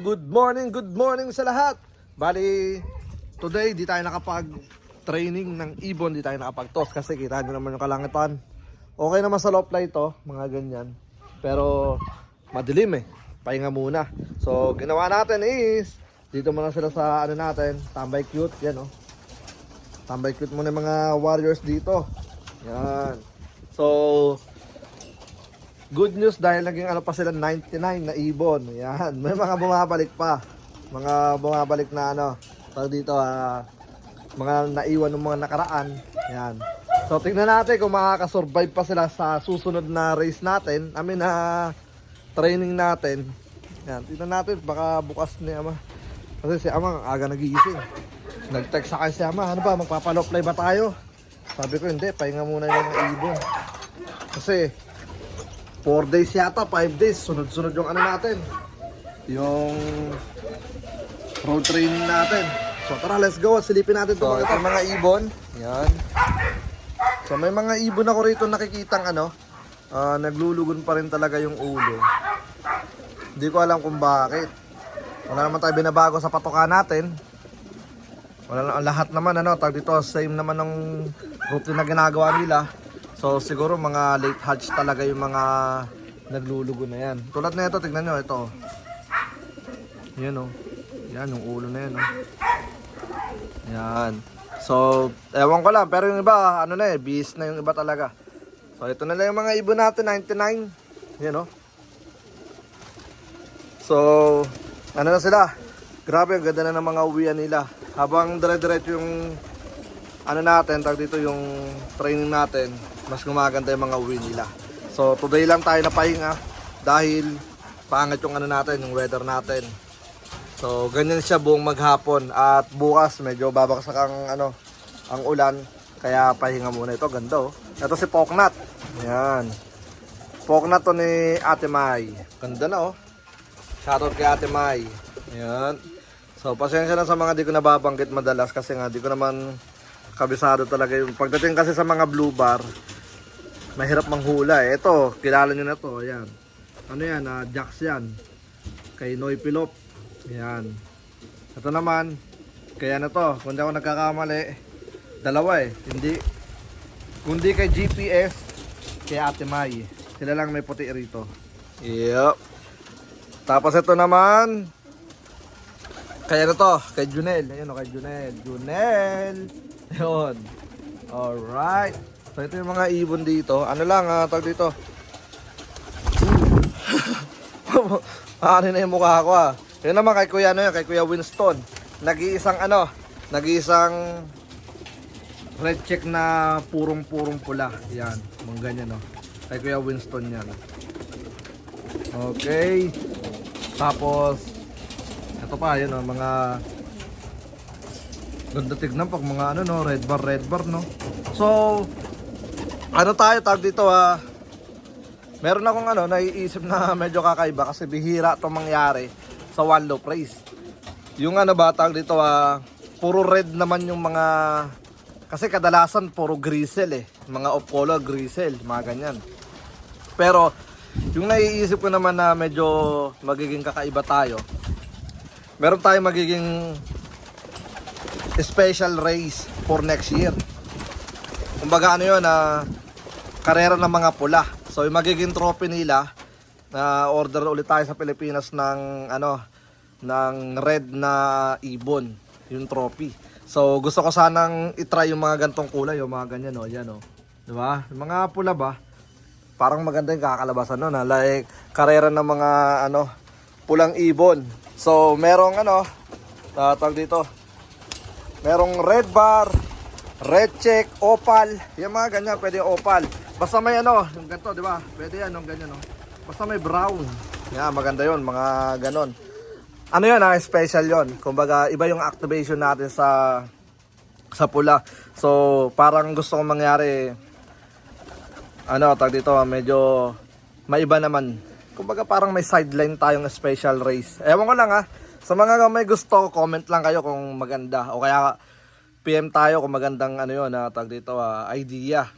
morning, good morning sa lahat. Bali, today di tayo nakapag-training ng ibon, di tayo nakapag-toss kasi kita nyo naman yung kalangitan. Okay naman sa low fly to, mga ganyan. Pero madilim eh, pahinga muna. So, ginawa natin is, dito muna sila sa ano natin, tambay cute, yan oh. Tambay cute muna mga warriors dito. Yan. So, Good news dahil naging ano pa sila 99 na ibon. Yan, may mga bumabalik pa. Mga bumabalik na ano, tawag dito ah, mga naiwan ng mga nakaraan. Yan. So tingnan natin kung makaka-survive pa sila sa susunod na race natin. I mean na training natin. Yan, tingnan natin baka bukas ni Ama. Kasi si Ama aga nagigising. Nag-text sa akin si Ama, ano ba magpapaloplay ba tayo? Sabi ko hindi, pahinga muna yung ibon. Kasi 4 days yata, 5 days, sunod-sunod yung ano natin. Yung road training natin. So tara, let's go. Silipin natin ito. So, ito mga ibon. Yan. So may mga ibon ako rito nakikitang ano, ah, naglulugon pa rin talaga yung ulo. Hindi ko alam kung bakit. Wala naman tayo binabago sa patoka natin. Wala lahat naman ano, tag dito same naman ng routine na ginagawa nila. So siguro mga late hatch talaga yung mga naglulugo na yan. Tulad na ito, tignan nyo, ito. Yan o. Yan, yung ulo na yan o. Yan. So, ewan ko lang, pero yung iba, ano na eh, bis na yung iba talaga. So, ito na lang yung mga ibon natin, 99. Yan o. So, ano na sila? Grabe, ang ganda na ng mga uwian nila. Habang dire-diretso yung ano natin, tag dito yung training natin, mas gumaganda yung mga uwi nila. So today lang tayo napahinga dahil pangit yung ano natin, yung weather natin. So ganyan siya buong maghapon at bukas medyo babaksak ang ano, ang ulan kaya pahinga muna ito, ganda oh. Ito si Poknat. Yan. Poknat to ni Ate Mai. Ganda na oh. Shoutout kay Ate Mai. Yan. So pasensya na sa mga di ko nababanggit madalas kasi nga di ko naman kabisado talaga yung pagdating kasi sa mga blue bar mahirap manghula eh. Ito, kilala nyo na to. Ayan. Ano yan? ah, Jax yan. Kay Noy Pilop. Ayan. Ito naman, kaya na to. Kung di ako nagkakamali, dalawa eh. Hindi, kundi kay GPS, kay Ate Mai. Sila lang may puti rito. Yep. Tapos ito naman, kaya na to, kay Junel. Ayun o, kay Junel. Junel! Yun. Alright. So ito yung mga ibon dito. Ano lang, ah, tawag dito. Ano na yung mukha ko ah. Yun naman kay Kuya ano yun, kay Kuya Winston. Nag-iisang ano, nag-iisang red check na purong-purong pula. Yan, mga ganyan no. Kay Kuya Winston yan. Okay. Tapos, ito pa, yun oh, mga ganda tignan pag mga ano no, red bar, red bar no. So, ano tayo tag dito ah, meron akong ano, naiisip na medyo kakaiba kasi bihira itong mangyari sa one low race. Yung ano ba, tag dito ah, puro red naman yung mga, kasi kadalasan puro grisel eh, mga off color grisel, mga ganyan. Pero, yung naiisip ko naman na medyo magiging kakaiba tayo, meron tayong magiging special race for next year. Kumbaga ano yun, na karera ng mga pula. So yung magiging trophy nila, na order ulit tayo sa Pilipinas ng ano ng red na ibon, yung trophy. So gusto ko sanang i-try yung mga gantong kulay, yung mga ganyan oh, yan oh. 'Di ba? Mga pula ba? Parang maganda yung kakalabasan no, na like karera ng mga ano pulang ibon. So merong ano, tatawag dito, Merong red bar, red check, opal. Yung mga ganyan, pwede yung opal. Basta may ano, yung ganito, di ba? Pwede yan, yung ganyan, no? Basta may brown. Yan, maganda yon mga ganon. Ano yun, ah, special yon Kumbaga, iba yung activation natin sa sa pula. So, parang gusto kong mangyari, ano, tag dito, medyo maiba naman. Kumbaga, parang may sideline tayong special race. Ewan ko lang, ah. Sa mga may gusto, comment lang kayo kung maganda. O kaya PM tayo kung magandang ano yun, na tag dito, ah, idea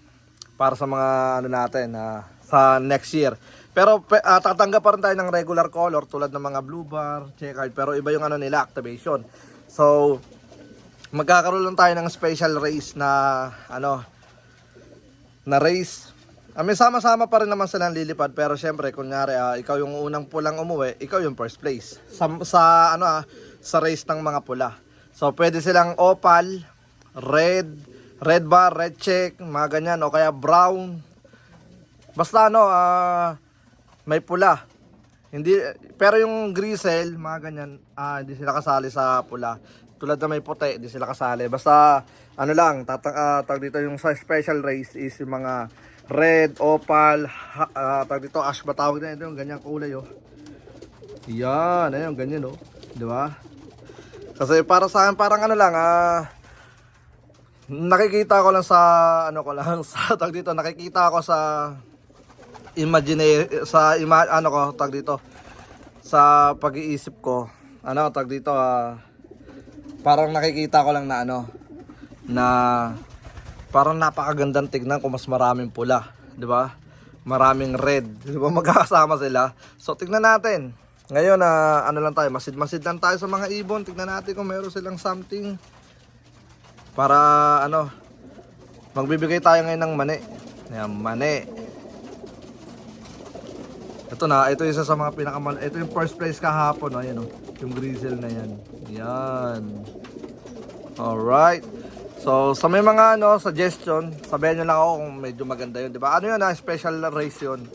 para sa mga ano natin ah, sa next year. Pero pe, ah, tatanggap pa rin tayo ng regular color tulad ng mga blue bar, checkered, pero iba yung ano nila, activation. So, magkakaroon lang tayo ng special race na ano na race. I mean, sama-sama pa rin naman silang lilipad pero syempre kunyari ah, ikaw yung unang pulang umuwi, ikaw yung first place. Sa, sa ano ah, sa race ng mga pula. So pwede silang opal, red, red bar, red check, mga ganyan o kaya brown. Basta ano ah may pula. Hindi pero yung grisel, mga ganyan, ah hindi sila kasali sa pula. Tulad na may puti, hindi sila kasali. Basta ano lang, tatang uh, tag dito yung sa special race is yung mga red, opal, ha, ah, tag dito ash ba tawag na ito, yung ganyang kulay oh. Yan, ayun, ganyan oh. 'Di ba? Kasi para sa akin parang ano lang ah nakikita ko lang sa ano ko lang sa tag dito nakikita ko sa imagine sa ima, ano ko tag dito sa pag-iisip ko ano tag dito ah parang nakikita ko lang na ano na parang napakagandang tignan kung mas maraming pula, 'di ba? Maraming red, 'di ba? Magkakasama sila. So tignan natin. Ngayon na ano lang tayo, masid-masid lang tayo sa mga ibon. Tignan natin kung meron silang something para ano magbibigay tayo ngayon ng mani. Ayan, mani. Ito na, ito isa sa mga pinakamal. Ito yung first place kahapon, ayan oh. Yung grizzle na yan. Yan. Alright. So, sa may mga ano, suggestion, sabihan nyo lang ako kung medyo maganda yun, di ba? Ano yun na, special race yun.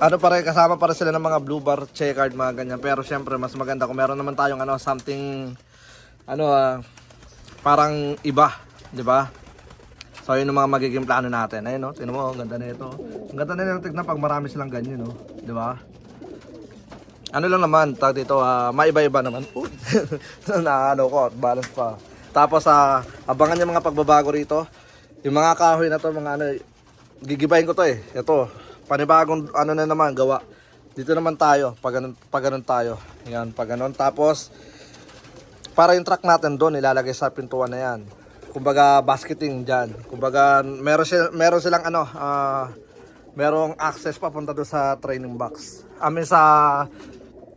Ano pare, kasama para sila ng mga blue bar, checkered, mga ganyan. Pero syempre, mas maganda kung meron naman tayong ano, something, ano ah, parang iba, di ba? So, yun ang mga magiging plano natin. Ayun, no? Tingnan mo, ang ganda na ito. Ang ganda na nito tignan pag marami silang ganyan, no? Di ba? Ano lang naman, tag dito, ah, maiba-iba naman. Na ano ko, balance pa. Tapos, ah, abangan yung mga pagbabago rito. Yung mga kahoy na to, mga ano, gigibayin ko to eh. Ito, panibagong ano na naman, gawa. Dito naman tayo, pag ganun, pag ganun tayo. Yan, pag ganun. Tapos, para yung truck natin doon, ilalagay sa pintuan na yan. Kumbaga, basketing dyan. Kumbaga, meron, sila, meron silang ano, ah, merong access papunta doon sa training box. Mean, sa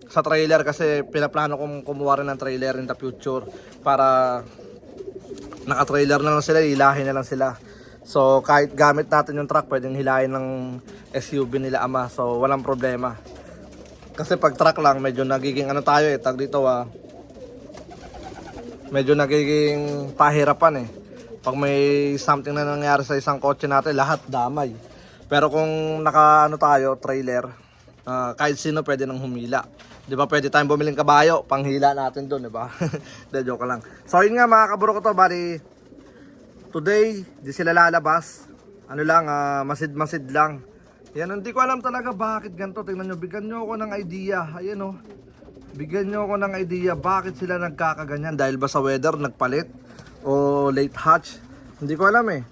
sa trailer kasi pinaplano kong kumuha rin ng trailer in the future para naka-trailer na lang sila, hilahin na lang sila. So kahit gamit natin yung truck, pwedeng hilahin ng SUV nila ama. So walang problema. Kasi pag truck lang, medyo nagiging ano tayo eh, tag dito ah. Medyo nagiging pahirapan eh. Pag may something na nangyari sa isang kotse natin, lahat damay. Pero kung naka ano tayo, trailer, ah, kahit sino pwede nang humila. 'Di ba? Pwede tayong bumiling kabayo, panghila natin doon, 'di ba? De joke lang. So yun nga mga kaburo ko to, bali today di sila lalabas. Ano lang, ah, masid-masid lang. Yan, hindi ko alam talaga bakit ganito. Tingnan nyo, bigyan nyo ako ng idea. Ayan oh. Bigyan nyo ako ng idea bakit sila nagkakaganyan. Dahil ba sa weather nagpalit? O late hatch? Hindi ko alam eh.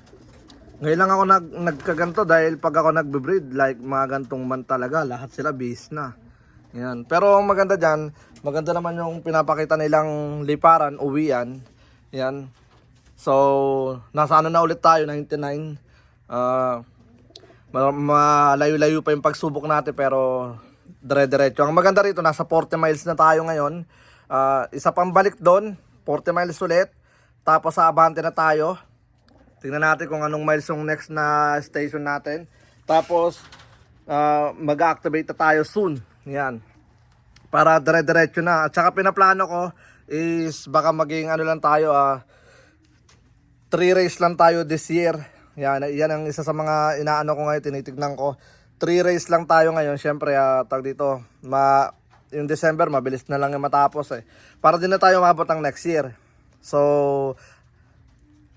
Ngayon lang ako nag, nagkaganto dahil pag ako nagbe-breed, like mga gantong man talaga, lahat sila bis na. Yan. Pero ang maganda dyan, maganda naman yung pinapakita nilang liparan, uwian. Yan. So, nasa ano na ulit tayo, 99. Ah, ma- malayo-layo pa yung pagsubok natin pero dire-diretso. Ang maganda rito, nasa 40 miles na tayo ngayon. Ah, isa pang balik doon, 40 miles ulit. Tapos sa Abante na tayo. Tingnan natin kung anong miles yung next na station natin. Tapos, ah, mag-activate na tayo soon. Yan. Para dire-diretso na. At saka pinaplano ko is baka maging ano lang tayo, ah, three race lang tayo this year. Yan, yan ang isa sa mga inaano ko ngayon, tinitignan ko. Three race lang tayo ngayon. Siyempre, ah, tag dito, ma, yung December, mabilis na lang yung matapos eh. Para din na tayo mabot ang next year. So,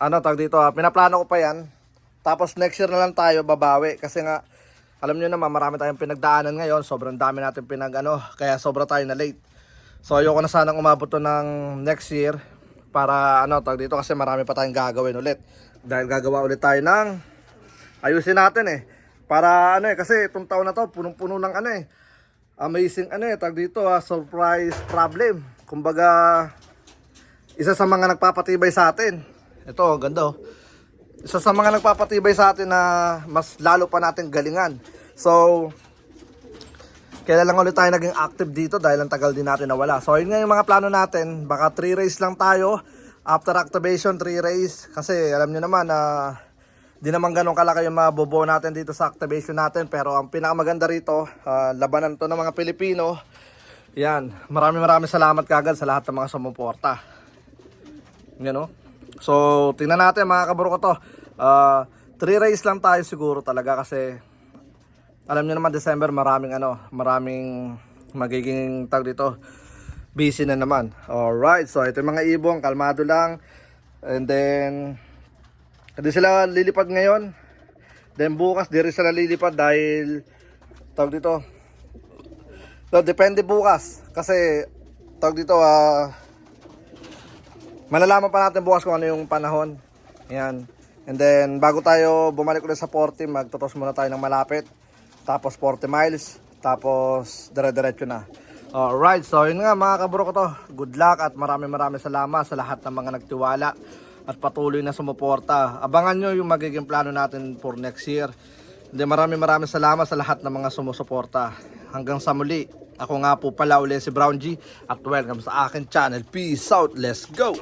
ano tag dito ha, pinaplano ko pa yan. Tapos next year na lang tayo babawi kasi nga alam niyo naman marami tayong pinagdaanan ngayon, sobrang dami natin pinag ano, kaya sobra tayo na late. So ayoko na sanang umabot to ng next year para ano tag dito kasi marami pa tayong gagawin ulit. Dahil gagawa ulit tayo ng ayusin natin eh. Para ano eh kasi itong taon na to punong-puno ng ano eh. Amazing ano eh tag dito ha, surprise problem. Kumbaga isa sa mga nagpapatibay sa atin. Ito, ganda oh. Isa sa mga nagpapatibay sa atin na mas lalo pa natin galingan. So, kailan lang ulit tayo naging active dito dahil ang tagal din natin nawala. So, yun nga yung mga plano natin. Baka 3 race lang tayo. After activation, 3 race. Kasi alam nyo naman na di naman ganun kalaki yung mabubuo natin dito sa activation natin. Pero ang pinakamaganda rito, ah, labanan to ng mga Pilipino. Yan. Maraming maraming salamat kagad sa lahat ng mga sumuporta. Yan o. So, tingnan natin mga kaburo ko to. Ah, 3 race lang tayo siguro talaga kasi alam niyo naman December maraming ano, maraming magiging tag dito. Busy na naman. Alright, so ito yung mga ibong, kalmado lang. And then, hindi sila lilipad ngayon. Then bukas, di rin sila lilipad dahil, tawag dito, so, depende bukas. Kasi, tawag dito, ah, malalaman pa natin bukas kung ano yung panahon. Yan. And then, bago tayo bumalik ulit sa 40, magtotos muna tayo ng malapit. Tapos 40 miles. Tapos, dire-diretso na. Alright, so yun nga mga kaburo ko to. Good luck at maraming maraming salamat sa lahat ng mga nagtiwala at patuloy na sumuporta. Abangan nyo yung magiging plano natin for next year. Hindi maraming maraming salamat sa lahat ng mga sumusuporta. Hanggang sa muli, ako nga po pala uli si Brown G at welcome sa akin channel. Peace out, let's go!